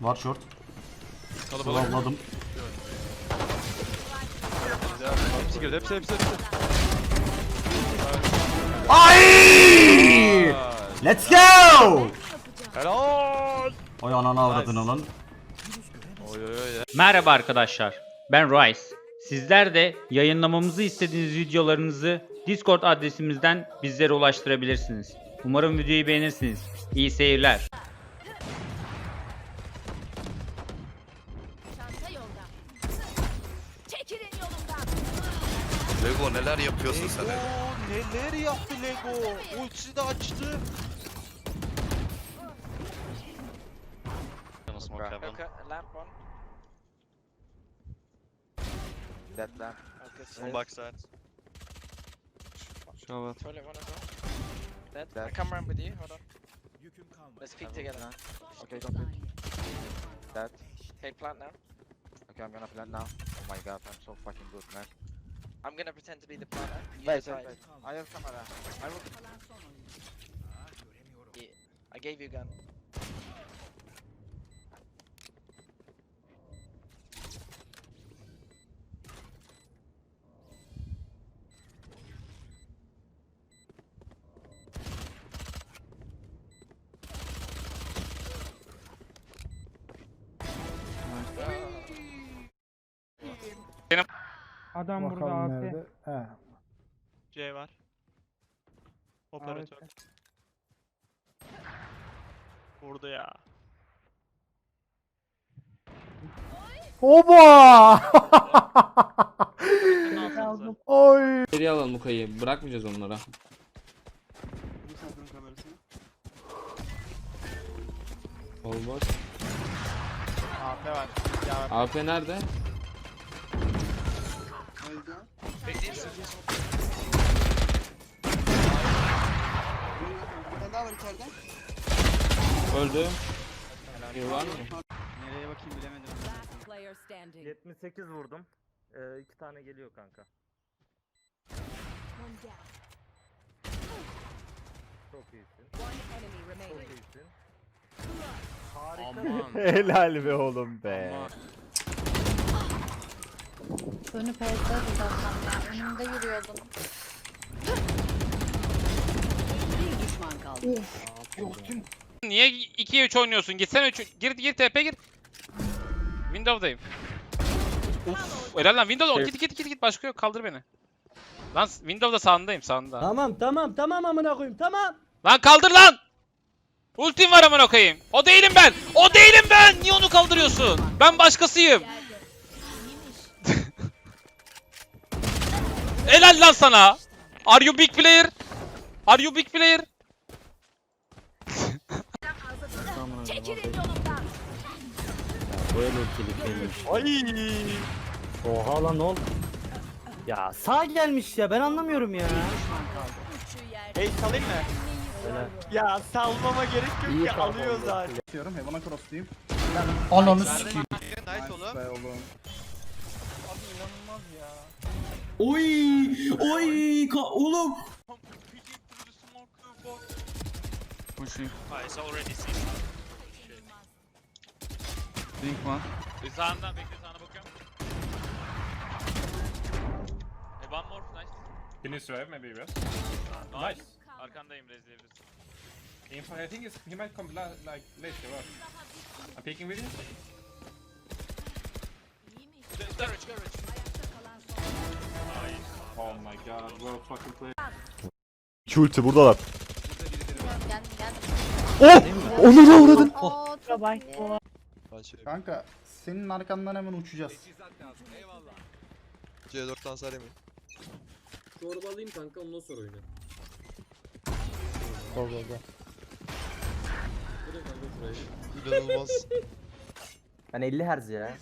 Var short. Kalabalık. Hepsi girdi. Hepsi hepsi hepsi. Ay! Let's go! Helal. Oy ananı avradını lan. Oy oy oy. Merhaba arkadaşlar. Ben Rice. Sizler de yayınlamamızı istediğiniz videolarınızı Discord adresimizden bizlere ulaştırabilirsiniz. Umarım videoyu beğenirsiniz. İyi seyirler. Lego neler yapıyorsun sen? Lego neler yaptı Lego? Ultisi de açtı. Hookah, lamp one. Dead lamp. Okay, On backside. Shower. Toilet one as well. Dead. Dead. I come around with you. Hold on. Let's peek together. Okay, don't pick. Dead. Okay, plant now. Okay, I'm gonna plant now. Oh my god, I'm so fucking good, man. I'm gonna pretend to be the planter. You Wait, decide. wait, wait. I have camera. I will... Yeah. I gave you a gun. Adam burada abi. C var. Operatör. Vurdu ya. Oba! Oy! Geri alalım Mukay'ı. Bırakmayacağız onlara. Olmaz. AP var. Ya AP nerede? Öldü. Bir var mı? Nereye bakayım bilemedim. Player standing. 78 vurdum. Ee, iki tane geliyor kanka. One down. Çok iyisin. One enemy Çok remaining. iyisin. Harika. Aman. Helal be oğlum be. Aman. Önü pezde zaten ya. Önümde yürüyordum. Bir düşman kaldı. Niye 2'ye 3 oynuyorsun? Gitsene 3. Gir gir TP gir. Windows'dayım. Uf, helal lan Windows'da git git git git başka yok kaldır beni. Lan Windows'da sağındayım sağında. Tamam tamam tamam amına koyayım tamam. Lan kaldır lan! Ultim var amına koyayım. O değilim ben. O değilim ben. Niye onu kaldırıyorsun? Ben başkasıyım. Helal lan sana. Are you big player? Are you big player? Çekilin yolumdan. Ay. Oha lan ol. Ya sağ gelmiş ya ben anlamıyorum ya. Hey salayım mı? Ya salmama gerek yok ki alıyor zaten. Ananı sikeyim. Nice oğlum. Oy! Oy! Ka oğlum! Bir sağından bekle sana bakıyorum. E one more nice. Can you survive maybe yes? Nice. Arkandayım rezleyebilirsin. Info, I think it's, he might come la, like later. What? I'm peeking with you. Ayakta kalan son. Oh my god, well fucking play. Ulti buradalar. Geldim geldim. Oh! Onu da uğradın. Oo çok iyi. Kanka senin arkandan hemen uçacağız. C4 dans mi? Çorba alayım kanka ondan sonra oyna. Go go go. Kanka. İnanılmaz. Ben 50 Hz ya.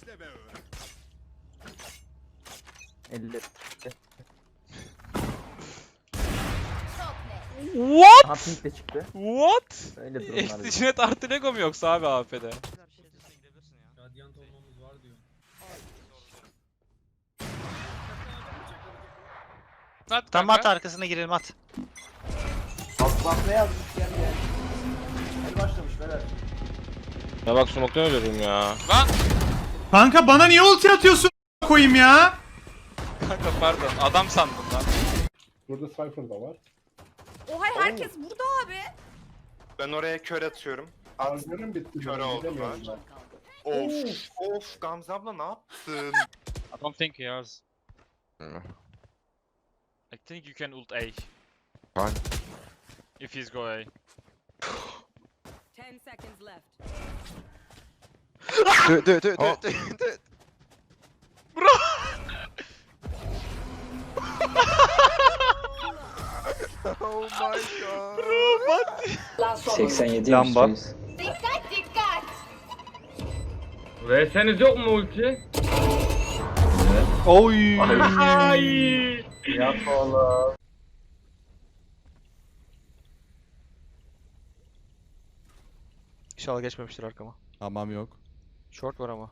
50. What? Aha pink de çıktı. What? Öyle durumlar. Extinet artı Lego mu yoksa abi AP'de? Radyant olmamız var diyor. At Tam kanka. at arkasına girelim at. Bak bak ne yazmış gel gel. El başlamış beyler. Ya bak smoke'tan ölüyorum ya. Lan! Kanka bana niye ulti atıyorsun koyayım ya? Kanka pardon adam sandım lan. Burada Cypher da var. Oha herkes burada abi. Ben oraya kör atıyorum. Argır'ın bitti. Kör oldu lan. Of of Gamze abla ne yaptın? I don't think he has. I think you can ult A. Fine. If he's go A. 10 seconds left. Dö dö dö Oh. dö dö. Oh my god. 87 Lamba. Dikkat dikkat. Verseniz yok mu ulti? Oy. Yap oğlum. İnşallah geçmemiştir arkama. Tamam yok. Short var ama.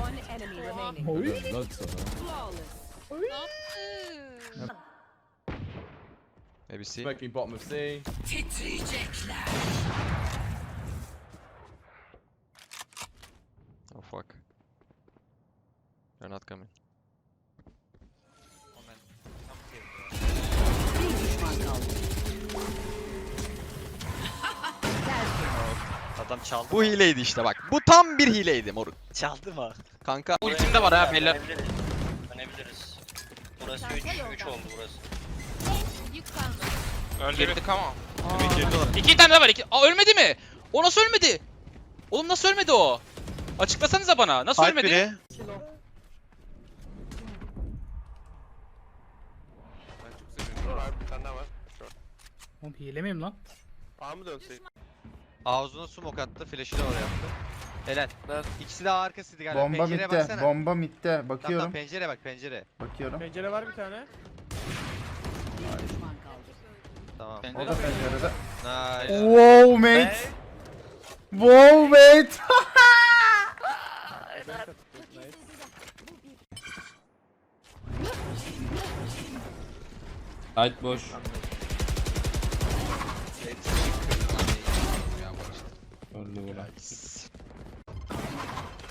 One enemy Maybe C. Smoking bottom of C. Titriyecekler. Oh fuck. They're not coming. Bir düşman kaldı. Adam çaldı. Bu hileydi işte bak. Bu tam bir hileydi moruk. Çaldı mı? Kanka. Ultimde var ha beyler. Burası Çanta 3 yolda. 3 oldu burası. Öldürdük ama. İki tane daha var. Iki... Aa ölmedi mi? O nasıl ölmedi? Oğlum nasıl ölmedi o? Açıklasanıza bana. Nasıl ölmedi? Bir tane daha var. Oğlum hile miyim lan? A mı dönseydik? Ağzına smoke attı. Flash'ı da oraya attı. Helal. İkisi de arkasıydı galiba. Bomba Pencereye mitte. baksana. Bomba mitte. Tamam, tamam Bakıyorum. pencere bak pencere. Bakıyorum. Pencere var bir tane. Bir düşman kaldı. Tamam. O da pencerede. Nice. Wow mate. Wow mate. Light boş. Öldü bura.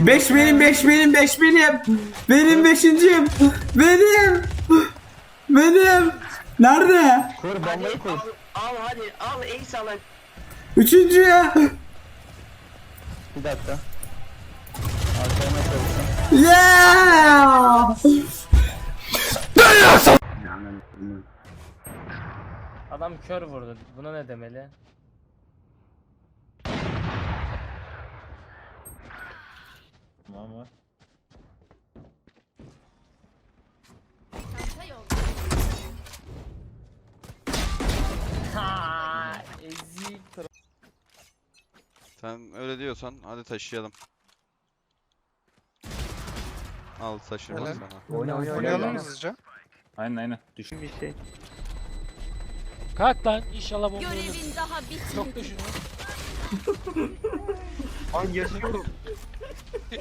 Beş benim, beş benim, beş benim. Benim beşincim. Benim. Benim. Nerede? Kur bombayı kur. Üçüncü ya. Bir dakika. Yeah! Adam kör vurdu. Buna ne demeli? Tamam var. Çanta yolda. Ha, ezik. Sen öyle diyorsan hadi taşıyalım. Al taşırma Helal. sana. Oyna oyna Oynayalım mı hızlıca? Aynen aynen. Düşün. Bir şey. Kalk lan inşallah bomba Görevin daha bitmedi. Çok düşün.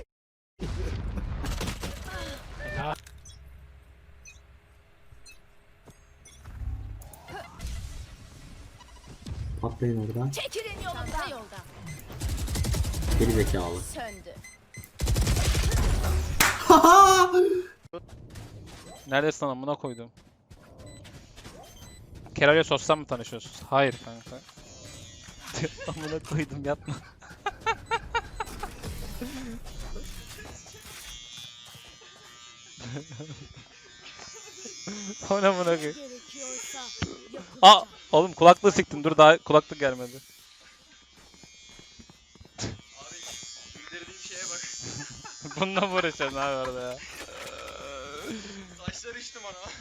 Patlayın oradan. Çekilin Çanta yolumdan. yolda. Geri zekalı. Söndü. Neredesin lan amına koydum. Keral'le sostan mı tanışıyorsunuz? Hayır kanka. amına koydum yapma. O ne amına koyayım? Gerekiyorsa. Aa oğlum kulaklığı siktim dur daha kulaklık gelmedi. Bildirdiğin şeye bak. Bununla mı uğraşıyorsun abi orada ya? Saçları içtim ona.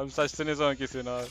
Abi saçları ne zaman kesiyorsun abi?